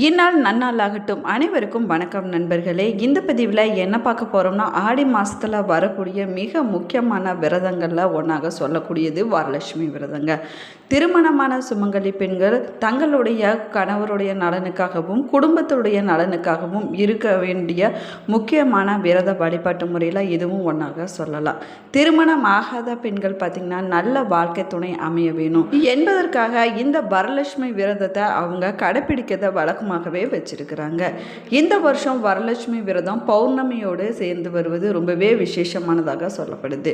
இந்நாள் நன்னாளாகட்டும். அனைவருக்கும் வணக்கம் நண்பர்களே. இந்த பதிவில் என்ன பார்க்க போகிறோம்னா ஆடி மாதத்தில் வரக்கூடிய மிக முக்கியமான விரதங்களில் ஒன்றாக சொல்லக்கூடியது வரலட்சுமி விரதங்க. திருமணமான சுமங்கலி பெண்கள் தங்களுடைய கணவருடைய நலனுக்காகவும் குடும்பத்துடைய நலனுக்காகவும் இருக்க வேண்டிய முக்கியமான விரத வழிபாட்டு முறையில் இதுவும் ஒன்றாக சொல்லலாம். திருமணம் ஆகாத பெண்கள் பார்த்திங்கன்னா நல்ல வாழ்க்கை துணை அமைய வேணும். என்பதற்காக இந்த வரலட்சுமி விரதத்தை அவங்க கடைப்பிடிக்கிறத வழக்கமாகவே வச்சிருக்கிறாங்க. இந்த வருஷம் வரலட்சுமி விரதம் பௌர்ணமியோடு சேர்ந்து வருவது ரொம்பவே விசேஷமானதாக சொல்லப்படுது.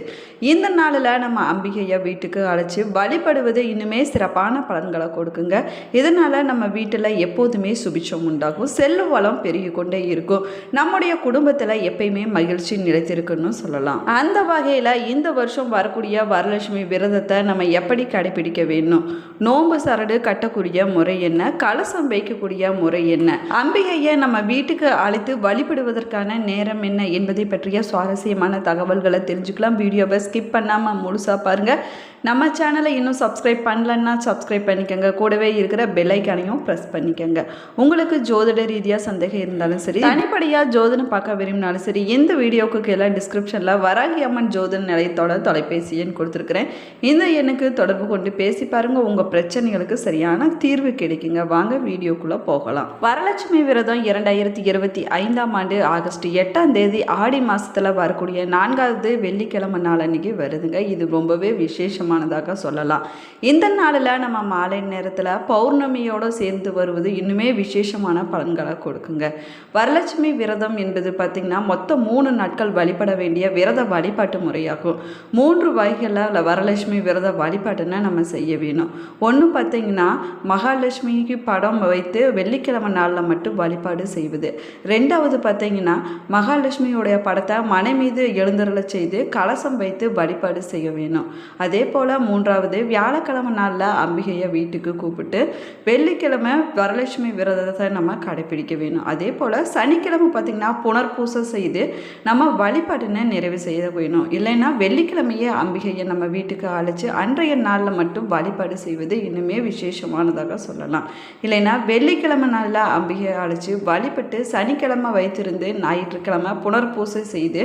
இந்த நாளில் நம்ம அம்பிகையை வீட்டுக்கு அழைச்சி வழிபடுவது இன்னுமே சிறப்பான பலன்களை கொடுக்குங்க. இதனால் நம்ம வீட்டில் எப்போதுமே சுபிச்சம் உண்டாகும். செல்லு வளம் பெருகி கொண்டே இருக்கும். நம்முடைய குடும்பத்தில் எப்பயுமே மகிழ்ச்சி நிலைத்திருக்குன்னு சொல்லலாம். அந்த வகையில் இந்த வருஷம் வரக்கூடிய வரலட்சுமி விரதத்தை நம்ம எப்படி கடைபிடிக்க வேணும் நோன்பு சரடு கட்டக்கூடிய முறை என்ன? கலசம் வைக்கக்கூடிய முறை என்ன? அம்பிகையை நம்ம வீட்டுக்கு அழைத்து வழிபடுவதற்கான நேரம் என்ன என்பதை பற்றிய சுவாரஸ்யமான தகவல்களை தெரிஞ்சுக்கலாம். வீடியோவை ஸ்கிப் பண்ணாமல் முழுசாக பாருங்கள் நம்ம சேனலை இன்னும் சப்ஸ்கிரைப் பண்ணலன்னா சப்ஸ்கிரைப் பண்ணிக்கோங்க. கூடவே இருக்கிற பெல்லைக்கானையும் ப்ரெஸ் பண்ணிக்கோங்க. உங்களுக்கு ஜோதிட ரீதியாக சந்தேகம் இருந்தாலும் சரி தனிப்படியாக ஜோதிடம் பார்க்க விரும்பினாலும் சரி இந்த வீடியோவுக்கு கீழே டிஸ்கிரிப்ஷனில் வராகி அம்மன் ஜோதிட நிலையத்தோட தொலைபேசி எண் கொடுத்துருக்குறேன். இந்த எண்ணுக்கு தொடர்பு கொண்டு பேசி பாருங்கள் உங்கள் பிரச்சனைகளுக்கு சரியான தீர்வு கிடைக்குங்க. வாங்க வீடியோக்குள்ளே போகலாம். வரலட்சுமி விரதம் இரண்டாயிரத்தி இருபத்தி ஐந்தாம் ஆண்டு ஆகஸ்ட் எட்டாம் தேதி ஆடி மாதத்தில் வரக்கூடிய நான்காவது வெள்ளிக்கிழமை நாள் அன்னைக்கு வருதுங்க. இது ரொம்பவே விசேஷமானதாக சொல்லலாம். இந்த நாளில் நம்ம மாலை நேரத்தில் பௌர்ணமியோடு சேர்ந்து வருவது இன்னுமே விசேஷமான பலன்களை கொடுக்குங்க. வரலட்சுமி விரதம் என்பது பார்த்திங்கன்னா மொத்தம் மூணு நாட்கள் வழிபட வேண்டிய விரத வழிபாட்டு முறையாகும். மூன்று வகைகளில் வரலட்சுமி விரத வழிபாட்டுன்னா நம்ம செய்ய வேணும். ஒன்று பார்த்திங்கன்னா மகாலட்சுமிக்கு படம் வைத்து வெள்ளி வெள்ளிக்கிழமை நாளில் மட்டும் வழிபாடு செய்வது. ரெண்டாவது பார்த்தீங்கன்னா மகாலட்சுமியுடைய படத்தை மனை மீது எழுந்தருள செய்து கலசம் வைத்து வழிபாடு செய்ய வேணும். அதே போல் மூன்றாவது வியாழக்கிழமை நாளில் அம்பிகையை வீட்டுக்கு கூப்பிட்டு வெள்ளிக்கிழமை வரலட்சுமி விரதத்தை நம்ம கடைப்பிடிக்க வேணும். அதே போல் சனிக்கிழமை பார்த்திங்கன்னா புனர்பூசை செய்து நம்ம வழிபாட்டினை நிறைவு செய்ய வேணும். இல்லைன்னா வெள்ளிக்கிழமையே அம்பிகையை நம்ம வீட்டுக்கு அழைச்சி அன்றைய நாளில் மட்டும் வழிபாடு செய்வது இன்னுமே விசேஷமானதாக சொல்லலாம். இல்லைன்னா வெள்ளிக்கிழமை நாளில் அம்பிகையை அழைச்சி வழிபட்டு சனிக்கிழமை வைத்திருந்து ஞாயிற்றுக்கிழமை புனர்பூசை செய்து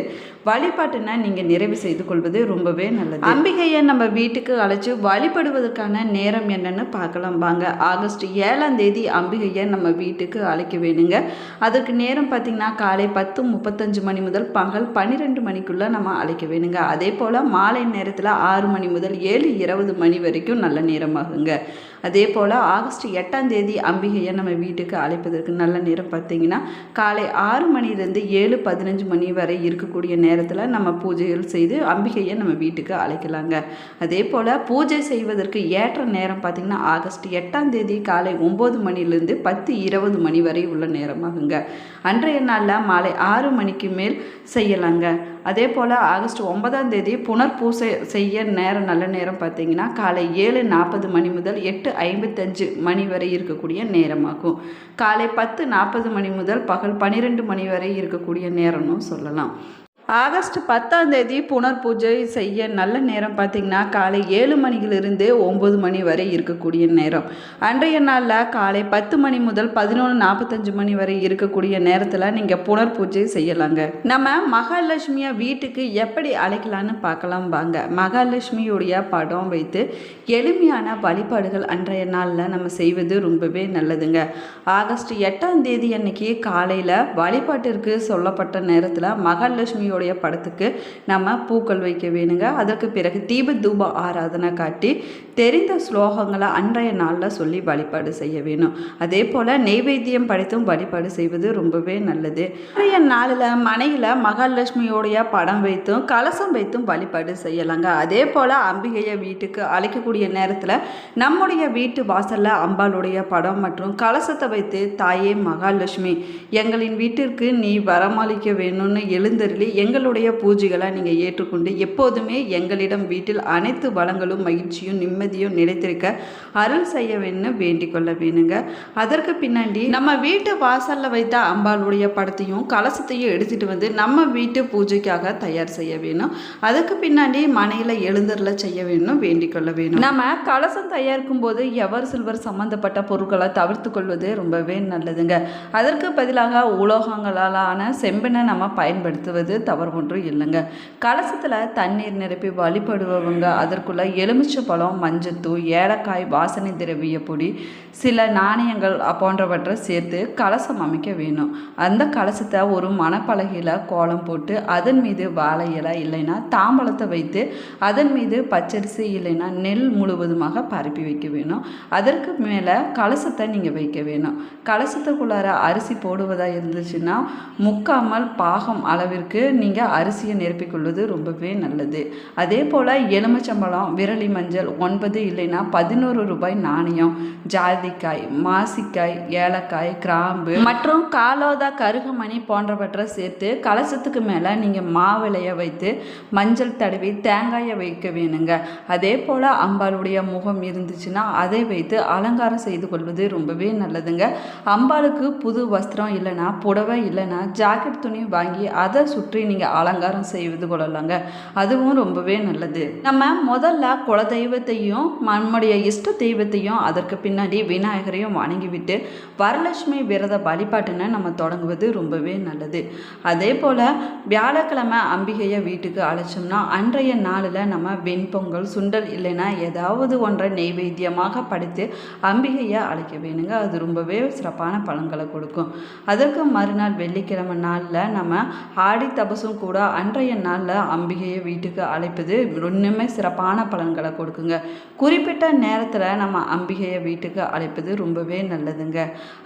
வழிபாட்டினை நீங்கள் நிறைவு செய்து கொள்வது ரொம்பவே நல்லது. அம்பிகையை நம்ம வீட்டுக்கு அழைச்சி வழிபடுவதற்கான நேரம் என்னன்னு பார்க்கலாம் வாங்க. ஆகஸ்ட் ஏழாம் தேதி அம்பிகையை நம்ம வீட்டுக்கு அழைக்க வேணுங்க. அதற்கு நேரம் பார்த்திங்கன்னா காலை பத்து முப்பத்தஞ்சு மணி முதல் பகல் பன்னிரெண்டு மணிக்குள்ளே நம்ம அழைக்க வேணுங்க. அதே போல் மாலை நேரத்தில் ஆறு மணி முதல் ஏழு இருபது மணி வரைக்கும் நல்ல நேரமாகுங்க. அதே போல் ஆகஸ்ட் எட்டாம் தேதி அம்பிகையை நம்ம வீட்டுக்கு அழைப்பதற்கு நல்ல நேரம் பார்த்தீங்கன்னா காலை ஆறு மணிலேருந்து ஏழு பதினஞ்சு மணி வரை இருக்கக்கூடிய நேரத்தில் நம்ம பூஜைகள் செய்து அம்பிகையை நம்ம வீட்டுக்கு அழைக்கலாங்க. அதே போல் பூஜை செய்வதற்கு ஏற்ற நேரம் பார்த்திங்கன்னா ஆகஸ்ட் எட்டாம் தேதி காலை ஒம்பது மணிலேருந்து பத்து இருபது மணி வரை உள்ள நேரமாகுங்க. அன்றைய நாளில் மாலை ஆறு மணிக்கு மேல் செய்யலாங்க. அதே போல் ஆகஸ்ட் ஒன்பதாம் தேதி புனர்பூசை செய்ய நேரம் நல்ல நேரம் பார்த்தீங்கன்னா காலை ஏழு நாற்பது மணி முதல் எட்டு ஐம்பத்தஞ்சு மணி வரை இருக்கக்கூடிய நேரமாகும். காலை பத்து நாற்பது மணி முதல் பகல் பன்னிரெண்டு மணி வரை இருக்கக்கூடிய நேரம்னு சொல்லலாம். ஆகஸ்ட் பத்தாம் தேதி புனர் பூஜை செய்ய நல்ல நேரம் பார்த்திங்கன்னா காலை ஏழு மணியிலிருந்து ஒம்பது மணி வரை இருக்கக்கூடிய நேரம். அன்றைய நாளில் காலை பத்து மணி முதல் பதினொன்று நாற்பத்தஞ்சு மணி வரை இருக்கக்கூடிய நேரத்தில் நீங்கள் புனர் பூஜை செய்யலாங்க. நம்ம மகாலட்சுமியை வீட்டுக்கு எப்படி அழைக்கலான்னு பார்க்கலாம் வாங்க. மகாலட்சுமியுடைய படம் வைத்து எளிமையான வழிபாடுகள் அன்றைய நாளில் நம்ம செய்வது ரொம்பவே நல்லதுங்க. ஆகஸ்ட் எட்டாம் தேதி அன்னைக்கு காலையில் வழிபாட்டிற்கு சொல்லப்பட்ட நேரத்தில் லட்சுமியோடைய படத்துக்கு நம்ம பூக்கள் வைக்க வேணுங்க. அதற்கு பிறகு தீப தூப ஆராதனை காட்டி தெரிந்த ஸ்லோகங்களை அன்றைய நாளில் சொல்லி வழிபாடு செய்ய வேணும். அதே போல் நெய்வேத்தியம் படைத்தும் வழிபாடு செய்வது ரொம்பவே நல்லது. அன்றைய நாளில் மனையில் மகாலட்சுமியோடைய படம் வைத்தும் கலசம் வைத்தும் வழிபாடு செய்யலாங்க. அதே போல் அம்பிகையை வீட்டுக்கு அழைக்கக்கூடிய நேரத்தில் நம்முடைய வீட்டு வாசலில் அம்பாளுடைய படம் மற்றும் கலசத்தை வைத்து தாயே மகாலட்சுமி எங்களின் வீட்டிற்கு நீ வரமளிக்க வேணும்னு எழுந்தருளி எங்களுடைய பூஜைகளை நீங்கள் ஏற்றுக்கொண்டு எப்போதுமே எங்களிடம் வீட்டில் அனைத்து வளங்களும் மகிழ்ச்சியும் நிம்மதியும் நிலைத்திருக்க அருள் செய்ய வேணும்னு வேண்டிக் கொள்ள வேணுங்க அதற்கு பின்னாடி நம்ம வீட்டு வாசலில் வைத்த அம்பாளுடைய படத்தையும் கலசத்தையும் எடுத்துகிட்டு வந்து நம்ம வீட்டு பூஜைக்காக தயார் செய்ய வேணும். அதுக்கு பின்னாடி மனையில் எழுந்தரில் செய்ய வேணும் வேண்டிக் கொள்ள வேணும். நம்ம கலசம் தயாரிக்கும் போது எவர் சில்வர் சம்மந்தப்பட்ட பொருட்களை தவிர்த்து கொள்வது ரொம்பவே நல்லதுங்க. அதற்கு பதிலாக உலோகங்களாலான செம்பினை நம்ம பயன்படுத்துவது தவறு ஒன்றும் இல்லைங்க. கலசத்தில் தண்ணீர் நிரப்பி வழிபடுபவங்க அதற்குள்ளே எலுமிச்சை பழம் மஞ்சத்தூள் ஏலக்காய் வாசனை திரவிய பொடி சில நாணயங்கள் போன்றவற்றை சேர்த்து கலசம் அமைக்க வேணும். அந்த கலசத்தை ஒரு மணப்பலகையில் கோலம் போட்டு அதன் மீது வாழை இலை இல்லைன்னா தாம்பழத்தை வைத்து அதன் மீது பச்சரிசி இல்லைன்னா நெல் முழுவதுமாக பரப்பி வைக்க வேணும். அதற்கு மேலே கலசத்தை நீங்கள் வைக்க வேணும். கலசத்துக்குள்ளார அரிசி போடுவதாக இருந்துச்சுன்னா முக்காமல் பாகம் அளவிற்கு நீங்கள் அரிசியை நிரப்பிக்கொள்வது ரொம்பவே நல்லது. அதே போல் எலுமிச்சம்பழம் விரலி மஞ்சள் ஒன்பது இல்லைன்னா பதினோரு ரூபாய் நாணயம் ஜாதிக்காய் மாசிக்காய் ஏலக்காய் கிராம்பு மற்றும் காலோதா கருகமணி போன்றவற்றை சேர்த்து கலசத்துக்கு மேலே நீங்கள் மாவிளைய வைத்து மஞ்சள் தடவி தேங்காயை வைக்க வேணுங்க. அதே போல் அம்பாளுடைய முகம் இருந்துச்சுன்னா அதை வைத்து அலங்காரம் செய்து கொள்வது ரொம்பவே நல்லதுங்க. அம்பாளுக்கு புது வஸ்திரம் இல்லைன்னா புடவை இல்லைன்னா ஜாக்கெட் துணி வாங்கி அதை சுற்றி நீங்கள் அலங்காரம் செய்வது கொள்ளலாங்க. அதுவும் ரொம்பவே நல்லது. நம்ம முதல்ல குல தெய்வத்தையும் நம்முடைய இஷ்ட தெய்வத்தையும் அதற்கு பின்னாடி விநாயகரையும் வணங்கிவிட்டு வரலட்சுமி விரத வழிபாட்டுன்னு நம்ம தொடங்குவது ரொம்பவே நல்லது. அதே போல் வியாழக்கிழமை அம்பிகையை வீட்டுக்கு அழைச்சோம்னா அன்றைய நாளில் நம்ம வெண்பொங்கல் சுண்டல் இல்லைன்னா ஏதாவது ஒன்றை நெய்வேத்தியமாக படைத்து அம்பிகையை அழைக்க வேணுங்க. அது ரொம்பவே சிறப்பான பலன்களை கொடுக்கும். அதற்கு மறுநாள் வெள்ளிக்கிழமை நாளில் நம்ம ஆடி தபசும் கூட அன்றைய நாளில் அம்பிகையை வீட்டுக்கு அழைப்பது இன்னுமே சிறப்பான பலன்களை கொடுக்குங்க. குறிப்பிட்ட நேரத்தில் நம்ம அம்பிகையை வீட்டுக்கு அழைப்பது ரொம்பவே நல்லதுங்க.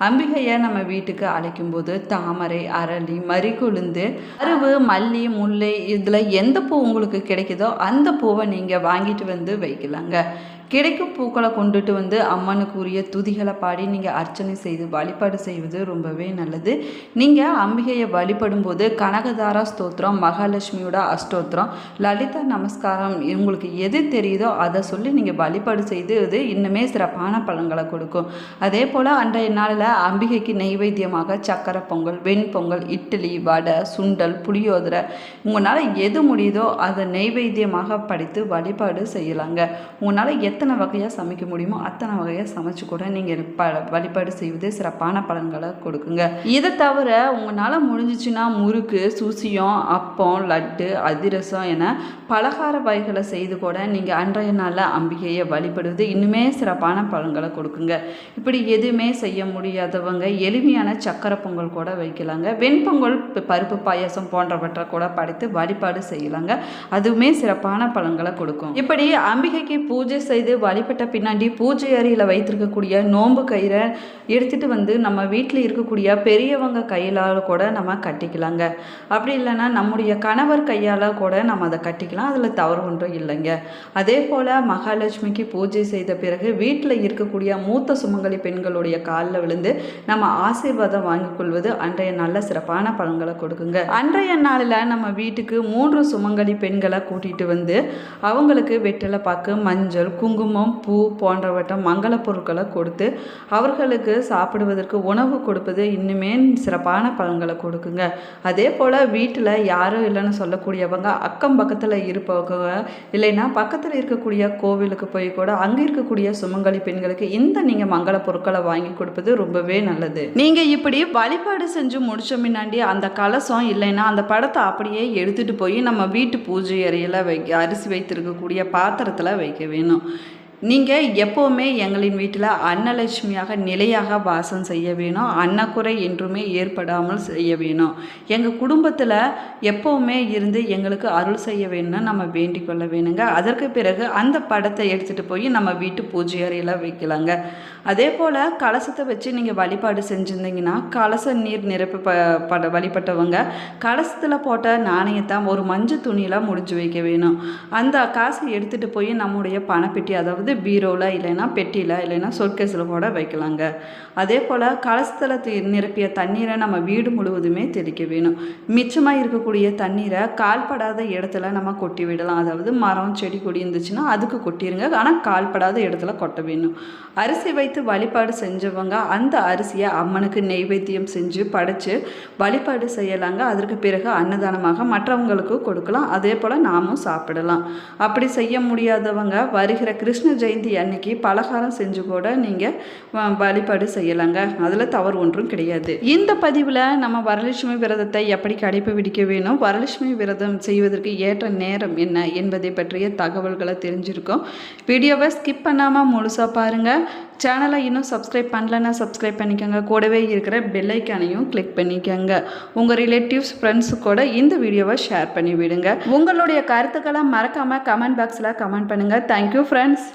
அம்பிகையை நம்ம வீட்டுக்கு அழைக்கும்போது தாமரை அரளி மறிகொழுந்து அருவு மல்லி முல்லை இதில் எந்த பூ உங்களுக்கு கிடைக்குதோ அந்த பூவை நீங்கள் வாங்கிட்டு வந்து வைக்கலாங்க. கிடைக்கும் பூக்களை கொண்டுட்டு வந்து அம்மனுக்கு உரிய துதிகளை பாடி நீங்கள் அர்ச்சனை செய்து வழிபாடு செய்வது ரொம்பவே நல்லது. நீங்கள் அம்பிகையை வழிபடும் போது கனகதாரா ஸ்தோத்திரம் மகாலட்சுமியோட அஷ்டோத்திரம் லலிதா நமஸ்காரம் உங்களுக்கு எது தெரியுதோ அதை சொல்லி நீங்கள் வழிபாடு செய்து இது இன்னுமே சிறப்பான பலன்களை கொடுக்கும். அதே போல் அன்றைய நாளில் அம்பிகைக்கு நெய்வேத்தியமாக சக்கரை பொங்கல் வெண்பொங்கல் இட்லி வடை சுண்டல் புளியோதரை உங்களால் எது முடியுதோ அதை நெய்வேத்தியமாக படித்து வழிபாடு செய்யலாங்க. உங்களால் எத் எத்தனை வகையாக சமைக்க முடியுமோ அத்தனை வகையாக சமைச்சு கூட நீங்கள் ப வழிபாடு செய்வது சிறப்பான பலன்களை கொடுக்குங்க. இதை தவிர உங்களால் முடிஞ்சிச்சுன்னா முறுக்கு சூசியம் அப்பம் லட்டு அதிரசம் என பலகார வகைகளை செய்து கூட நீங்கள் அன்றைய நாளில் அம்பிகையை வழிபடுவது இன்னுமே சிறப்பான பலன்களை கொடுக்குங்க. இப்படி எதுவுமே செய்ய முடியாதவங்க எளிமையான சக்கரை பொங்கல் கூட வைக்கலாங்க. வெண்பொங்கல் பருப்பு பாயாசம் போன்றவற்றை கூட படைத்து வழிபாடு செய்யலாங்க. அதுவுமே சிறப்பான பலன்களை கொடுக்கும். இப்படி அம்பிகைக்கு பூஜை செய்து வழிபட்ட பின்னாடி பூஜை அறையில் வைத்திருக்கக்கூடிய நோன்பு கயிறை எடுத்துகிட்டு வந்து நம்ம வீட்டில் இருக்கக்கூடிய பெரியவங்க கையிலால் கூட நம்ம கட்டிக்கலாங்க. அப்படி இல்லைன்னா நம்முடைய கணவர் கையால் கூட நம்ம அதை கட்டிக்கலாம். அதில் தவறு ஒன்றும் இல்லைங்க. அதே போல் மகாலட்சுமிக்கு பூஜை செய்த பிறகு வீட்டில் இருக்கக்கூடிய மூத்த சுமங்கலி பெண்களுடைய காலில் விழுந்து நம்ம ஆசீர்வாதம் வாங்கிக் கொள்வது அன்றைய நல்ல சிறப்பான பலன்களை கொடுக்குங்க. அன்றைய நாளில் நம்ம வீட்டுக்கு மூன்று சுமங்கலி பெண்களை கூட்டிகிட்டு வந்து அவங்களுக்கு வெற்றிலை பாக்கு மஞ்சள் குங்குமம் பூ போன்றவற்றை மங்கள பொருட்களை கொடுத்து அவர்களுக்கு சாப்பிடுவதற்கு உணவு கொடுப்பது இன்னுமே சிறப்பான பலன்களை கொடுக்குங்க. அதே போல் வீட்டில் யாரும் இல்லைன்னு சொல்லக்கூடியவங்க அக்கம் பக்கத்தில் இருப்பவங்க இல்லைன்னா பக்கத்தில் இருக்கக்கூடிய கோவிலுக்கு போய் கூட அங்கே இருக்கக்கூடிய சுமங்கலி பெண்களுக்கு இந்த நீங்கள் மங்கள பொருட்களை வாங்கி கொடுப்பது ரொம்பவே நல்லது. நீங்கள் இப்படி வழிபாடு செஞ்சு முடிச்ச முன்னாடி அந்த கலசம் இல்லைன்னா அந்த படத்தை அப்படியே எடுத்துகிட்டு போய் நம்ம வீட்டு பூஜை அறையில் வைக்க அரிசி வைத்திருக்கக்கூடிய பாத்திரத்தில் வைக்க வேணும். நீங்கள் எப்போவுமே எங்களின் வீட்டில் அன்னலட்சுமியாக நிலையாக வாசம் செய்ய வேணும். அன்னக்குறை என்றுமே ஏற்படாமல் செய்ய வேணும். எங்கள் குடும்பத்தில் எப்போவுமே இருந்து எங்களுக்கு அருள் செய்ய வேணும்னு நம்ம வேண்டிக் கொள்ள வேணுங்க. அதற்கு பிறகு அந்த படத்தை எடுத்துகிட்டு போய் நம்ம வீட்டு பூஜை அறையில் வைக்கலாங்க. அதே போல் கலசத்தை வச்சு நீங்கள் வழிபாடு செஞ்சுருந்தீங்கன்னா கலச நீர் நிரப்பு ப பட வழிபட்டவங்க கலசத்தில் போட்ட நாணயத்தை ஒரு மஞ்சள் துணியில் முடிஞ்சு வைக்க வேணும். அந்த காசை எடுத்துகிட்டு போய் நம்முடைய பணப்பெட்டி அதாவது பீரோவில் இல்லைன்னா பெட்டியில் இல்லைன்னா சொர்க்கேஸில் கூட வைக்கலாங்க. அதே போல் கலசத்தில் நிரப்பிய தண்ணீரை நம்ம வீடு முழுவதுமே தெளிக்க வேணும். மிச்சமாக இருக்கக்கூடிய தண்ணீரை கால்படாத இடத்துல நம்ம கொட்டி விடலாம். அதாவது மரம் செடி கொடி இருந்துச்சுன்னா அதுக்கு கொட்டிடுங்க ஆனால் கால்படாத இடத்துல கொட்ட வேணும். அரிசி வைத்து வழிபாடு செஞ்சவங்க அந்த அரிசியை அம்மனுக்கு நெய்வேத்தியம் செஞ்சு படைச்சு வழிபாடு செய்யலாங்க. அதற்கு பிறகு அன்னதானமாக மற்றவங்களுக்கு கொடுக்கலாம். அதே போல் நாமும் சாப்பிடலாம். அப்படி செய்ய முடியாதவங்க வருகிற கிருஷ்ண ஜெயந்தி அன்னைக்கு பலகாரம் செஞ்சு கூட நீங்கள் வழிபாடு செய்யலாங்க. அதில் தவறு ஒன்றும் கிடையாது. இந்த பதிவில் நம்ம வரலட்சுமி விரதத்தை எப்படி கடைபிடிக்க வேணும் வரலட்சுமி விரதம் செய்வதற்கு ஏற்ற நேரம் என்ன என்பதை பற்றிய தகவல்களை தெரிஞ்சிருக்கோம். வீடியோவை ஸ்கிப் பண்ணாமல் முழுசாக பாருங்கள் சேனலை இன்னும் சப்ஸ்கிரைப் பண்ணலன்னா சப்ஸ்கிரைப் பண்ணிக்கோங்க. கூடவே இருக்கிற பெல்லைக்கானையும் கிளிக் பண்ணிக்கோங்க. உங்கள் ரிலேட்டிவ்ஸ் ஃப்ரெண்ட்ஸு கூட இந்த வீடியோவை ஷேர் பண்ணி விடுங்க உங்களுடைய கருத்துக்களை மறக்காமல் கமெண்ட் பாக்ஸில் கமெண்ட் பண்ணுங்கள் தேங்க்யூ ஃப்ரெண்ட்ஸ்